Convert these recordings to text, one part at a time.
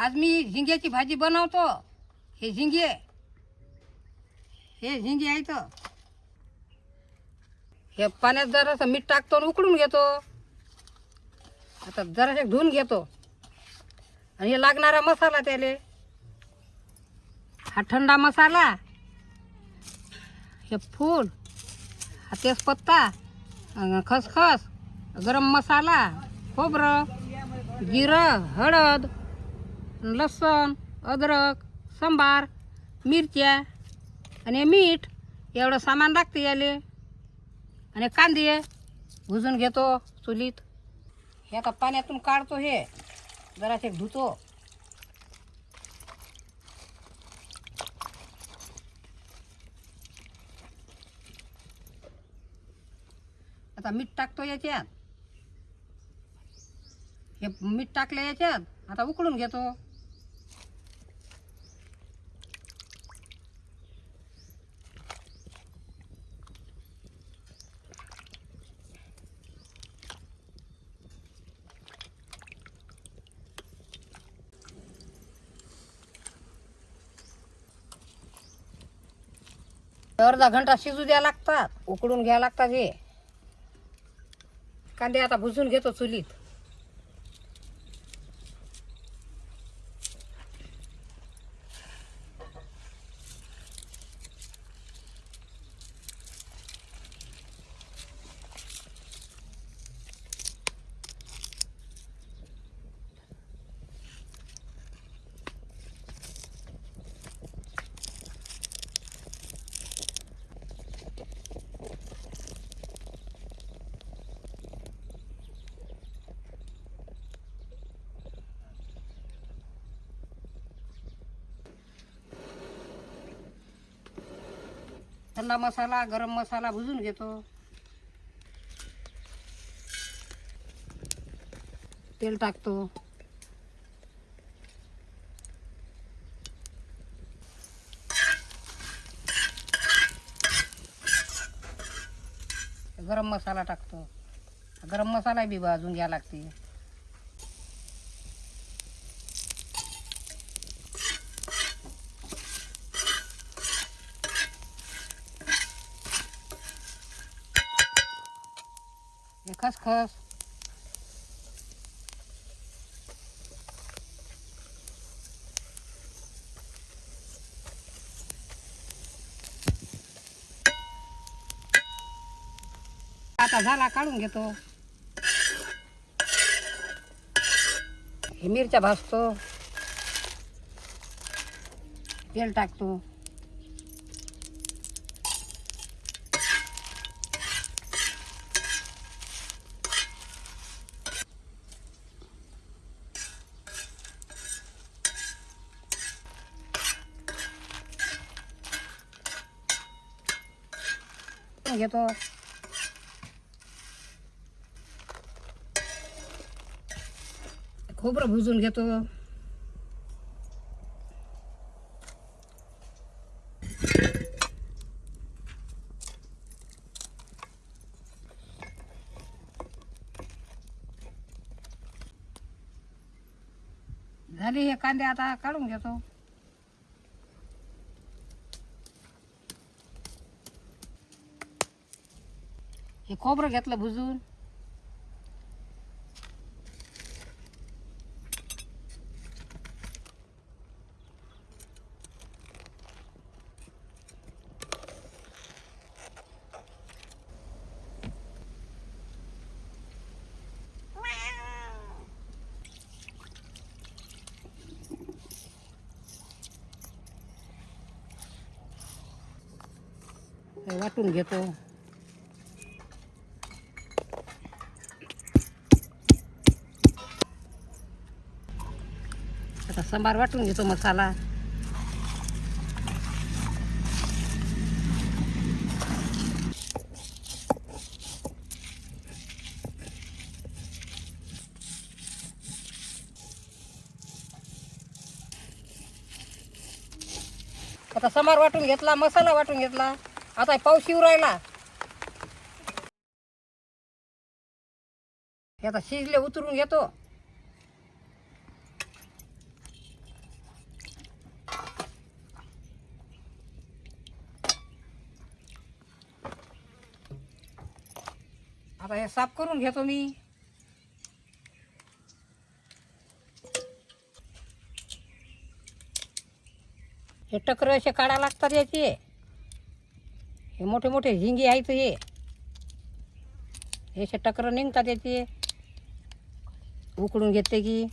आज मी झिंग्याची भाजी बनवतो. हे झिंगे. हे झिंगे आहे तर हे पाण्यात जरासं मीठ टाकतो आणि उकडून घेतो. आता जरासे धुवून घेतो. आणि हे लागणारा मसाला त्याले. हा थंडा मसाला. हे फूल. हा तेजपत्ता. खसखस. गरम मसाला. खोबरं. जिरं. हळद. लसूण अद्रक सांबार मिरच्या आणि मीठ एवढं सामान लागते याले. आणि कांदे भुजून घेतो चुलीत. हे आता पाण्यातून काढतो हे. जरासे धुतो. आता मीठ टाकतो याच्यात. हे मीठ टाकलं याच्यात. आता उकळून घेतो. अर्धा घंटा शिजू द्या लागतात उकडून घ्या लागतात हे. कांदे आता भुजून घेतो चुलीत. थंडा मसाला गरम मसाला भुजून घेतो. तेल टाकतो. गरम मसाला टाकतो. गरम मसाला बी भाजून घ्या लागते हे खसखस आता झाला काढून घेतो. हे मिरच्या भाजतो. तेल टाकतो. घेतो खोबरं भुजून घेतो झाले हे कांदे आता काढून घेतो हे खोबरं घेतलं भुजून. वाटून घेतो. सांबार वाटून घेतो मसाला. आता समार वाटून घेतला मसाला वाटून घेतला. आता पाऊस येऊ राहिला. आता शिजले उतरून घेतो. आता हे साफ करून घेतो मी. हे टकर असे काढा लागतात याचे. हे मोठे मोठे झिंगे आहेत हे. हे असे टकर निघतात याचे. उकडून घेते की.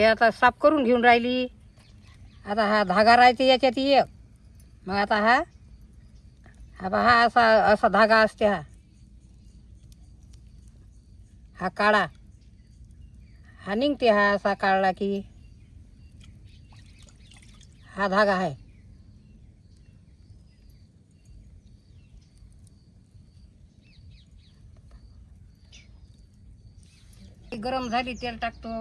हे आता साफ करून घेऊन राहिली. आता हा धागा राहते याच्यात एक. मग आता हा हा बा हा असा असा धागा असते हा. हा काळा. हा निघते हा असा काढला की. हा धागा आहे. गरम झाली तेल टाकतो.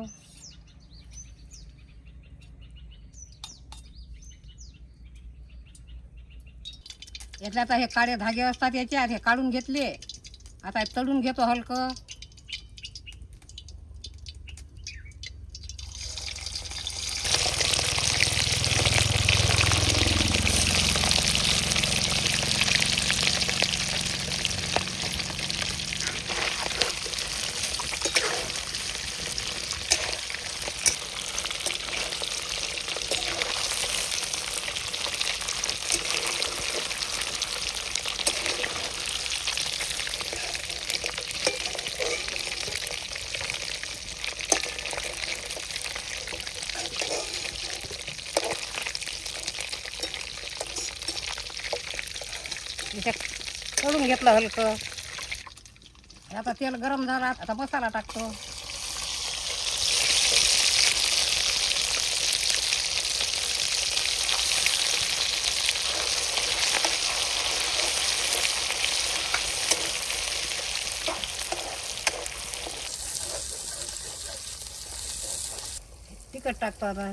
याच्यात आता हे काळे धागे असतात याच्यात हे काढून घेतले. आता तळून घेतो हलकं इथे तळून घेतलं हलकं. आता तेल गरम झाला आता मसाला टाकतो. तिखट टाकतो आता.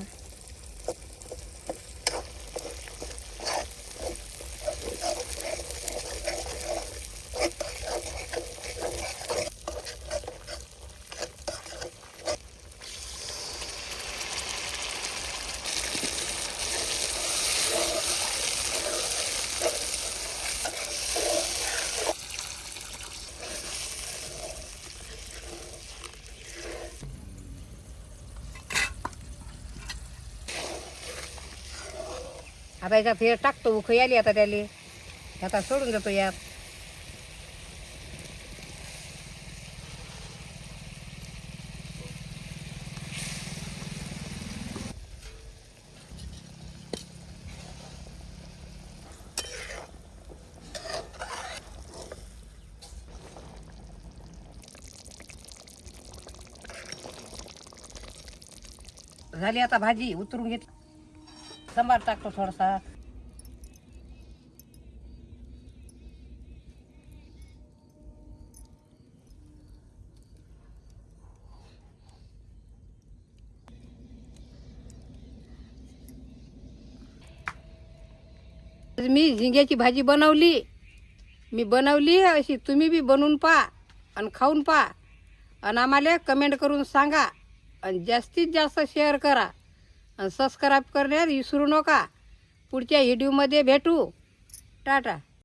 आता याच्यात हे टाकतो उखळी आली आता त्याले. आता सोडून देतो यात. झाली आता भाजी उतरून घेतली. सांबार टाकतो थोडासा. मी झिंग्याची भाजी बनवली. मी बनवली अशी तुम्ही बी बनवून पहा आणि खाऊन पहा. आणि आम्हाला कमेंट करून सांगा आणि जास्तीत जास्त शेअर करा. सबस्क्राईब करण्यास विसरू नका. पुढच्या व्हिडिओमध्ये भेटू. टाटा.